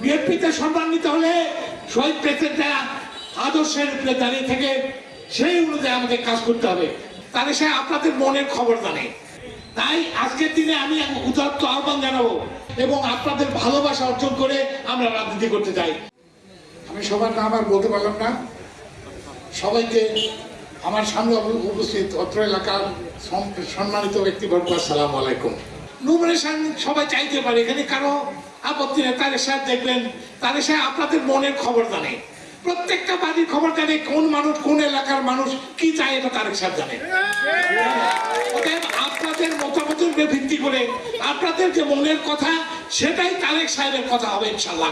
বিএনপিতে সম্মান নিতে হলে শহীদ প্রেসিডেন্টের আদর্শের দাঁড়িয়ে থেকে সেই অনুযায়ী আমাদের কাজ করতে হবে। তাহলে সে আপনাদের মনের খবর জানে। তাই আজকের দিনে আমি এক উদাত্ত আহ্বান জানাব এবং আপনাদের ভালোবাসা অর্জন করে আমরা রাজনীতি করতে চাই। আমি সবার নাম আর বলতে পারলাম না, সবাইকে আমার সামনে উপস্থিত অত্র এলাকার সম- সম্মানিত ব্যক্তিবর্গ আসসালাম আলাইকুম। নমিনেশন সবাই চাইতে পারে। এখানে কারও আপত্তি নেই। তাদের সাহেব দেখবেন তাদের সাহেব আপনাদের মনের খবর জানে। প্রত্যেকটা বাড়ির খবর জানে, কোন মানুষ, কোন এলাকার মানুষ কি চায় এটা তারেক সাহেব জানে। আপনাদের ভিত্তি করে আপনাদের যে মনের কথা, সেটাই তারেক সাহেবের কথা হবে ইনশাল্লাহ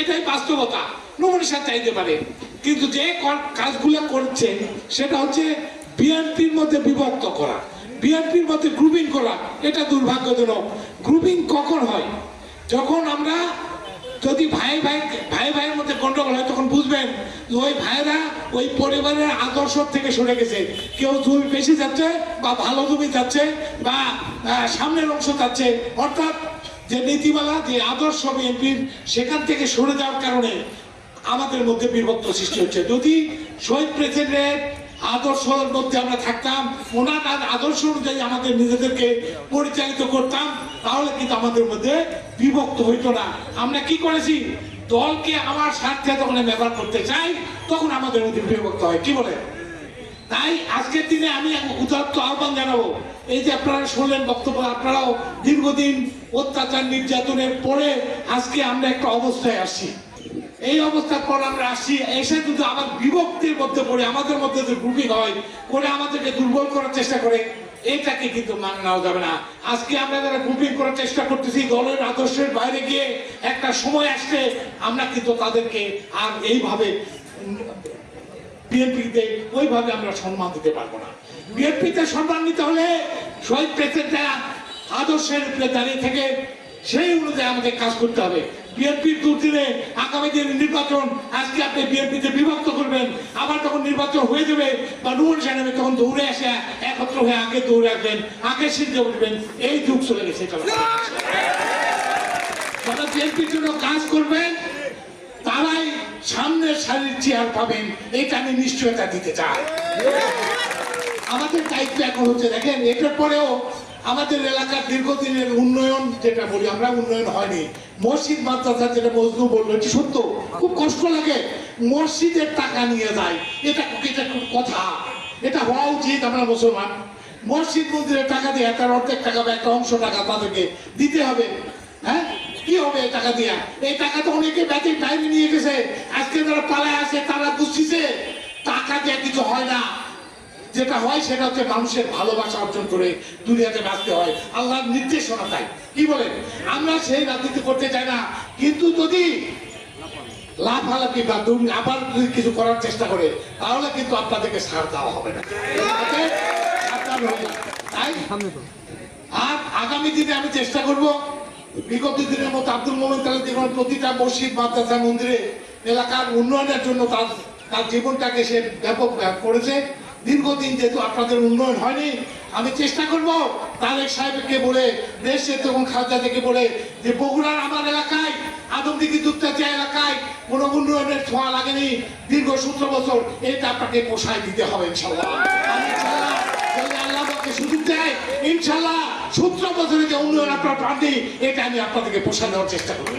এটাই বাস্তবতা। নমিনেশন চাইতে পারে। কিন্তু যে কাজগুলো করছেন সেটা হচ্ছে বিএনপির মধ্যে বিভক্ত করা। বিএনপির মধ্যে গ্রুপিং করা, এটা দুর্ভাগ্যজনক। গ্রুপিং কখন হয়? যখন আমরা যদি ভাই ভাই ভাই ভাইয়ের মধ্যে গন্ডগোল হয়, তখন বুঝবেন ওই ভাইরা ওই পরিবারের আদর্শ থেকে সরে গেছে। কেউ জমি বেশি যাচ্ছে বা ভালো জমি যাচ্ছে বা সামনের অংশ যাচ্ছে। অর্থাৎ যে নীতিমালা, যে আদর্শ বিএনপির সেখান থেকে সরে যাওয়ার কারণে আমাদের মধ্যে বিভক্ত সৃষ্টি হচ্ছে। যদি শহীদ প্রেসিডেন্টের আদর্শের মধ্যে আমরা থাকতাম, ওনার আদ- আদর্শ অনুযায়ী আমাদের নিজেদেরকে পরিচালিত করতাম, তাহলে কিন্তু আমাদের মধ্যে বিভক্ত হইতো না। আমরা কি করেছি? দলকে আমার স্বার্থে যখন ব্যবহার করতে চাই, তখন আমাদের মধ্যে বিভক্ত হয়। কি বলে? তাই আজকের দিনে আমি উদাত্ত আহ্বান জানাব। এই যে আপনারা শুনলেন বক্তব্য, আপনারাও দীর্ঘদিন অত্যাচার, নির্যাতনের পরে আজকে আমরা একটা অবস্থায় আসছি। এই অবস্থার পর আমরা আসছি এসে কিন্তু আবার বিভক্তির মধ্যে পড়ে, আমাদের মধ্যে যে গ্রুপিং হয় করে আমাদেরকে দুর্বল করার চেষ্টা করে, এটাকে কিন্তু মানে নেওয়া যাবে না। আজকে আমরা যারা গ্রুপিং করার চেষ্টা করতেছি, দলের আদর্শের বাইরে গিয়ে একটা সময় আসলে আমরা কিন্তু তাদেরকে আর এইভাবে বিএনপিতে ওইভাবে আমরা সম্মান দিতে পারব না। বিএনপিতে সম্মান নিতে হলে শহীদ প্রেসিডেন্টের আদর্শের উপরে দাঁড়িয়ে থেকে সেই অনুযায়ী আমাদের কাজ করতে হবে। বিএনপির দুদিনে আগামী দিনে নির্বাচন, আজকে আপনি বিএনপিতে বিভক্ত করবেন, আবার যখন নির্বাচন হয়ে যাবে, বা নুমন সাহেব তখন দৌড়ে আসে, একত্র হয়ে আগে দৌড়ে আসবেন, আগে সিদ্ধে উঠবেন, এই যুগ চলে গেছে যারা বিএনপির জন্য কাজ করবেন, তারাই সামনের সারির চেয়ার পাবেন, এটা আমি নিশ্চয়তা দিতে চাই। আমাদের দায়িত্ব এখন হচ্ছে, দেখেন, এটার পরেও আমাদের এলাকার দীর্ঘদিনের উন্নয়ন যেটা বলি, আমরা উন্নয়ন হয়নি। মসজিদ মাদ্রাসা যেটা মজনু বলল, এটি সত্য। খুব কষ্ট লাগে মসজিদের টাকা নিয়ে যায়। এটা এটা কথা। এটা হওয়া উচিত আমরা মুসলমান। মসজিদ মন্দিরের টাকা দিয়ে তার অর্ধেক টাকা বা একটা অংশ টাকা তাদেরকে দিতে হবে। হ্যাঁ? কি হবে এই টাকা দিয়া? এই টাকা তো অনেকে ব্যাটিং টাইমে নিয়ে গেছে। আজকে যারা পালায় আছে তারা বুঝছে টাকা দিয়ে কিছু হয় না। যেটা হয় সেটা হচ্ছে মানুষের ভালোবাসা অর্জন করে দুনিয়াতে বাঁচতে হয়। আল্লাহর নির্দেশনা তাই। কি বলেন? আমরা সেই রাজনীতি করতে চাই না। কিন্তু যদি লাফালাফি বা আবার যদি কিছু করার চেষ্টা করে, তাহলে কিন্তু আপনাদেরকে ছাড় দেওয়া হবে না। তাই? আর আগামী দিনে আমি চেষ্টা করব, বিগত দিনের মতো আব্দুল মোমেন তাহলে দেখুন প্রতিটা মসজিদ, মাদ্রাসা, মন্দিরে, এলাকার উন্নয়নের জন্য তার তার জীবনটাকে সে ব্যাপক ব্যাপ করেছে। দীর্ঘদিন যেহেতু আপনাদের উন্নয়ন হয়নি, আমি চেষ্টা করব তারেক সাহেবকে বলে, দেশে তখন খাজা থেকে বলে, যে বগুড়ার আমার এলাকায়, আদমদিঘি দুত্তাচিয়া এলাকায় কোনো উন্নয়নের ছোঁয়া লাগেনি। দীর্ঘ সতেরো বছর এটা আপনাকে পোষায় দিতে হবে, ইনশাল্লাহ। আমি ইনশাল্লাহ যদি আল্লাহ আমাকে সুযোগ দেয়, ইনশাল্লাহ সতেরো বছরে যে উন্নয়ন আপনার পাননি এটা আমি আপনাদেরকে পোষা দেওয়ার চেষ্টা করব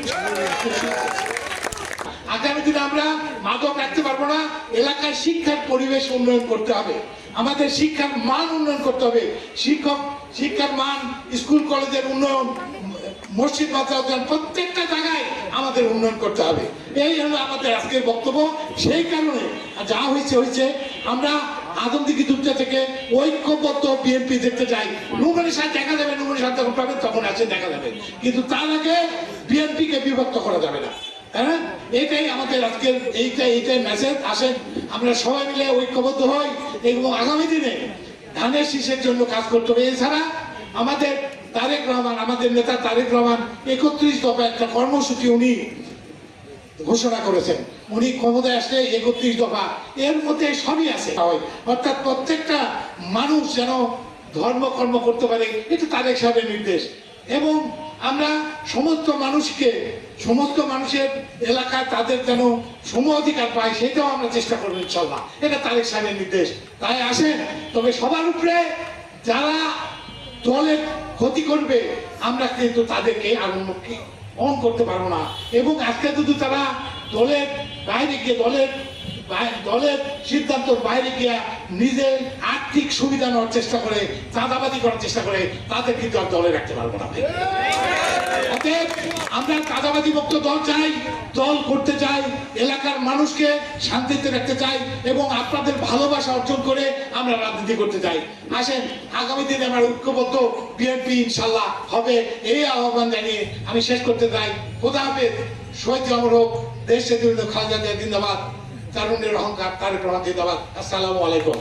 দিনে আমরা মাদক রাখতে পারব না এলাকায় শিক্ষার পরিবেশ উন্নয়ন করতে হবে। আমাদের শিক্ষার মান উন্নয়ন করতে হবে। শিক্ষক, শিক্ষার মান, স্কুল, কলেজের উন্নয়ন, মসজিদ, মাদ্রাসা প্রত্যেকটা জায়গায় আমাদের উন্নয়ন করতে হবে। এই হলো আমাদের আজকের বক্তব্য। সেই কারণে যা হয়েছে হয়েছে। আমরা আদমদিঘি দুটা থেকে ঐক্যবদ্ধ বিএনপি দেখতে চাই নুমানের সাথে দেখা যাবে নুমানের সাথে যখন পাবেন, তখন আসে, দেখা যাবে। কিন্তু তার আগে বিএনপিকে বিভক্ত করা যাবে না। হ্যাঁ? এটাই আমাদের আজকের, এইটাই এইটাই মেসেজ আসেন, আমরা সবাই মিলে ঐক্যবদ্ধ হই এবং আগামী দিনে ধানের শীষের জন্য কাজ করতে হবে। এছাড়া আমাদের তারেক রহমান, আমাদের নেতা তারেক রহমান একত্রিশ দফা একটা কর্মসূচি উনি ঘোষণা করেছেন। উনি ক্ষমতায় আসলে একত্রিশ দফা। এর মধ্যে সবই আছে। অর্থাৎ প্রত্যেকটা মানুষ যেন ধর্ম কর্ম করতে পারে, এটা তারেক সাহেবের নির্দেশ। এবং আমরা সমস্ত মানুষকে, সমস্ত মানুষের এলাকায় তাদের যেন সম অধিকার পায়, সেটাও আমরা চেষ্টা করব ইনশাল্লাহ। এটা তারেক সাহেবের নির্দেশ। তাই আসেন, তবে সবার উপরে যারা দলের ক্ষতি করবে, আমরা কিন্তু তাদেরকে উন্নতি অন করতে পারব না। এবং আজকে যদি তারা দলের বাইরে গিয়ে দলের দলের সিদ্ধান্তর বাইরে গিয়ে নিজের আর্থিক সুবিধা নেওয়ার চেষ্টা করে চাঁদাবাদি করার চেষ্টা করে, তাদের কিন্তু আর দলে রাখতে পারব না আমরা চাঁদাবাদি মুক্ত দল চাই, দল করতে চাই, এলাকার মানুষকে শান্তিতে রাখতে চাই এবং আপনাদের ভালোবাসা অর্জন করে আমরা রাজনীতি করতে চাই। আসেন, আগামী দিনে আমার ঐক্যবদ্ধ বিএনপি ইনশাল্লাহ হবে, এই আহ্বান জানিয়ে আমি শেষ করতে চাই। খোদা হাফেজ, শহীদ অমর দেশ সেতুবিদ খালেদা জিন্দাবাদ। তারুণ্যের অহংকার রহমান জিন্দাবাদ আসসালামু আলাইকুম।